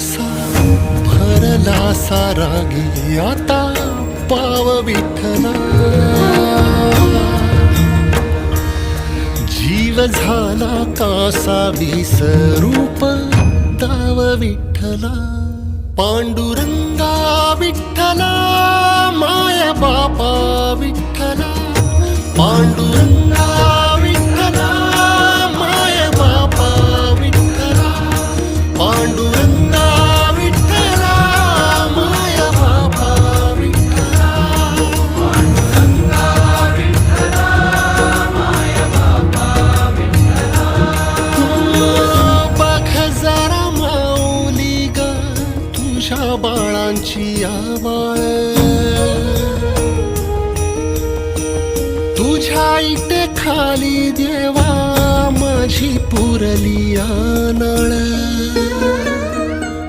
कसा भरला सारा गे आता पाव विठ्ठला. जीव झाला कासा विसरूप ताव विठ्ठला. पांडुरंगा विठ्ठला माया बापा विठ्ठला. पांडुरंगा बाळांची आवाळ तुझ्या इथे खाली देवा माझी पुरली आनळ.